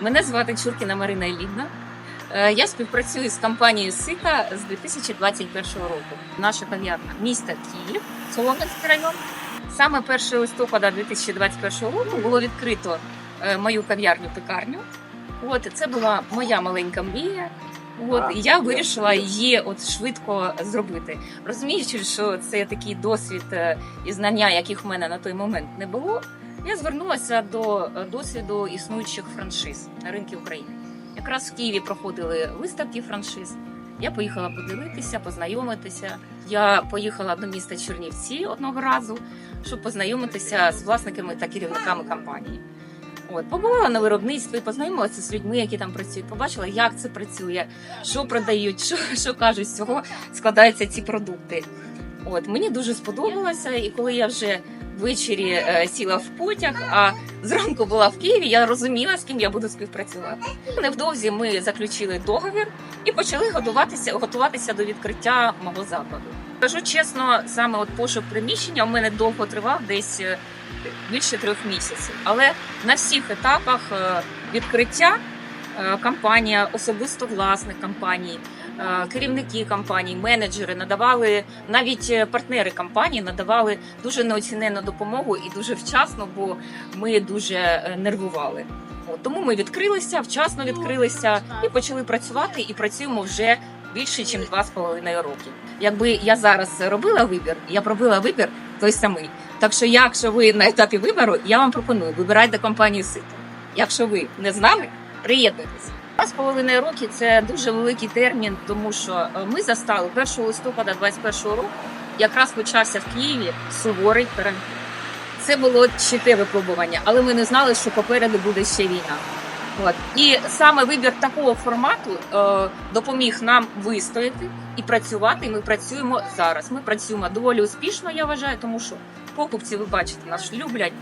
Мене звати Чуркіна Марина Іллівна. Е, Я співпрацюю з компанією Сита з 2021 року. Наша кав'ярна міста Київ, Солом'янський район. Саме 1 листопада 2021 року було відкрито е, мою кав'ярню пекарню. От це була моя маленька мрія. От і я вирішила її от швидко зробити, розуміючи, що це такий досвід е, і знання, яких в мене на той момент не було. Я звернулася до е, досвіду існуючих франшиз на ринку України. Якраз в Києві проходили виставки франшиз. Я поїхала подивитися, познайомитися. Я поїхала до міста Чернівці одного разу, щоб познайомитися з власниками та керівниками компанії. От побувала на виробництві, познайомилася з людьми, які там працюють. Побачила, як це працює, що продають, що, що кажуть, з цього складаються ці продукти. От мені дуже сподобалося, і коли я вже ввечері е, сіла в потяг, а зранку була в Києві, я розуміла, з ким я буду співпрацювати. Невдовзі ми заключили договір і почали готуватися, готуватися до відкриття мого закладу. Кажу чесно, саме от пошук приміщення у мене довго тривав, десь е, більше трьох місяців. Але на всіх етапах е, відкриття компанія, особисто власник компанії, е, керівники компанії, менеджери надавали навіть е, партнери компанії надавали дуже неоцінену допомогу і дуже вчасно, бо ми дуже е, нервували. Тому ми відкрилися, вчасно відкрилися і почали працювати. І працюємо вже більше, ніж два з половиною роки. Якби я зараз робила вибір, я б робила вибір той самий. Так що, якщо ви на етапі вибору, я вам пропоную вибирайте компанію Сито. Якщо ви не з нами, приєднуйтесь. Два з половиною роки це дуже великий термін, тому що е, ми застали 1 листопада 2021 року. Якраз почався в Києві суворий карантин. Це було ще те випробування, але ми не знали, що попереду буде ще війна. От і саме вибір такого формату е, допоміг нам вистояти і працювати. І ми працюємо зараз. Ми працюємо доволі успішно, я вважаю, тому що покупці, ви бачите, нас люблять,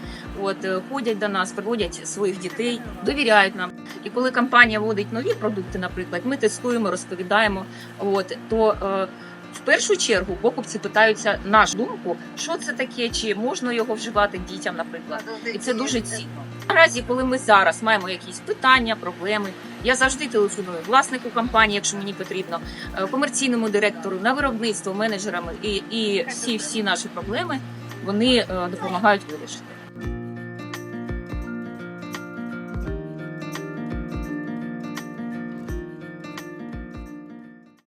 от е, ходять до нас, приводять своїх дітей, довіряють нам. І коли компанія вводить нові продукти, наприклад, ми тестуємо, розповідаємо. От то е, в першу чергу покупці питаються нашу думку, що це таке, чи можна його вживати дітям, наприклад, і це дуже цінно. Наразі, коли ми зараз маємо якісь питання, проблеми, я завжди телефоную власнику компанії, якщо мені потрібно, е, комерційному директору, на виробництво, менеджерам і, і всі всі наші проблеми вони е, допомагають вирішити.